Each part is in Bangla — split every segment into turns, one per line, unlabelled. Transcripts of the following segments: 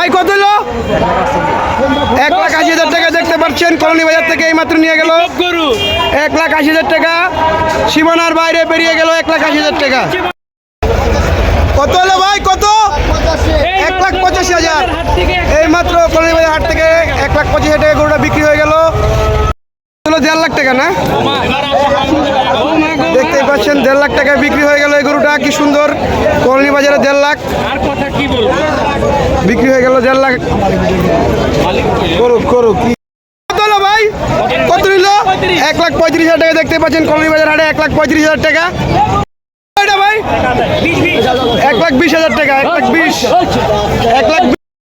ভাই কত হলো এক লাখ আশি হাজার টাকা দেখতে পাচ্ছেন কলোনি বাজার থেকে এই মাত্র নিয়ে গেল।
গরু।
এক লাখ আশি হাজার টাকা সীমানার বাইরে বেরিয়ে গেল এক লাখ আশি হাজার টাকা। কত হলো ভাই কত? এক লাখ পঁচাশি হাজার। এই মাত্র কলোনি বাজার হাট থেকে এক লাখ পঁচিশ হাজার টাকা গরুটা বিক্রি হয়ে গেল। দেড় লাখ টাকা না? দেখতেই পাচ্ছেন দেড় লাখ টাকায় বিক্রি হয়ে গেল এই গরুটা কি সুন্দর। কলোনি বাজারে দেড় লাখ। বিক্রি হয়ে গেল দেড় লাখ। করুক করুক। কি ভাই? কত এক লাখ পঁয়ত্রিশ হাজার টাকা দেখতে পাচ্ছেন কলোনি বাজার হাটে এক লাখ পঁয়ত্রিশ হাজার টাকা। ভাই? এক লাখ বিশ হাজার টাকা এক লাখ বিশ। এক লাখ।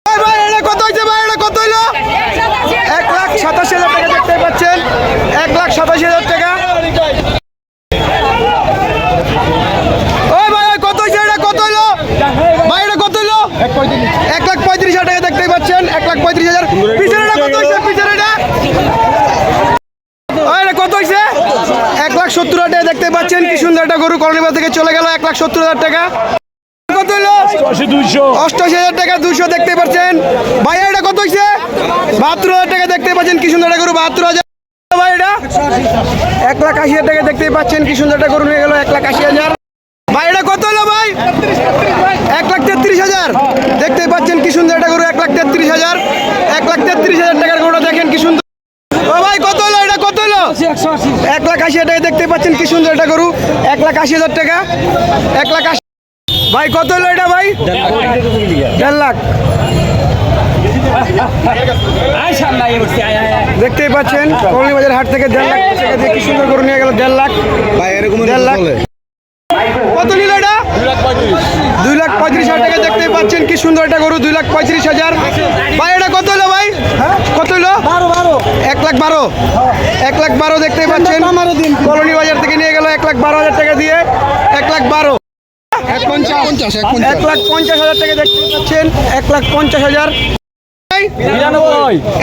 ভাই, কত হয়েছে ভাই? কত হইল? এক লাখ সাতাশি হাজার টাকা দেখতে পাচ্ছেন। এক লাখ সাতাশি হাজার টাকা ওই ভাই ওই কত হয়েছে এটা কত হইল ভাই এটা কত হইল এক লাখ পঁয়ত্রিশ হাজার টাকা দেখতেই পাচ্ছেন এক লাখ পঁয়ত্রিশ হাজার পিছনে এটা কত হয়েছে পিছনে এটা ওই এটা কত হয়েছে এক লাখ সত্তর হাজার টাকা দেখতে পাচ্ছেন কি সুন্দর একটা গরু করণীবা থেকে চলে গেল এক লাখ সত্তর হাজার টাকা। কত অষ্টআশি হাজার টাকা দুশো দেখতে পাচ্ছেন। ভাই এটা কত হয়েছে বাহাত্তর হাজার টাকা দেখতে পাচ্ছেন কি সুন্দর একটা গরু বাহাত্তর হাজার। ভাই এটা? এক লাখ আশি হাজার টাকা দেখতেই পাচ্ছেন কি সুন্দর একটা গরু নিয়ে গেল এক লাখ আশি হাজার। ভাই এটা কত হলো ভাই? এক লাখ তেত্রিশ হাজার। দেখতেই পাচ্ছেন কি সুন্দর একটা গরু এক লাখ তেত্রিশ হাজার এক লাখ তেত্রিশ হাজার টাকার গরুটা দেখেন কি সুন্দর ও ভাই কত হলো এটা কত হলো এক লাখ আশি হাজার দেখতে পাচ্ছেন কি সুন্দর একটা গরু। এক লাখ আশি হাজার টাকা এক লাখ আশি। ভাই কত হলো এটা ভাই? দেড় লাখ। দেখতেই পাচ্ছেন কলোনি বাজার হাট থেকে দেড় লাখ টাকা দিয়ে কি সুন্দর গরু নিয়ে গেল দেড় লাখ।
ভাই এরকম
দেড় লাখ। কত নিল এটা? দুই লাখ পঁয়ত্রিশ হাজার টাকা দেখতেই পাচ্ছেন কি সুন্দর একটা গরু দুই লাখ পঁয়ত্রিশ হাজার। ভাই এটা কত হলো ভাই কত হলো এক লাখ বারো। এক লাখ বারো দেখতে পাচ্ছেন। কলোনি বাজার থেকে নিয়ে গেল এক লাখ বারো হাজার টাকা দিয়ে। এক লাখ বারো।
এক পঞ্চাশ। পঞ্চাশ। এক
লাখ পঞ্চাশ হাজার টাকা দেখতে পাচ্ছেন। এক লাখ পঞ্চাশ হাজার।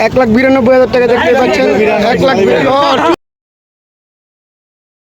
এক লাখ বিরানব্বই হাজার টাকা দেখতে পাচ্ছেন। এক লাখ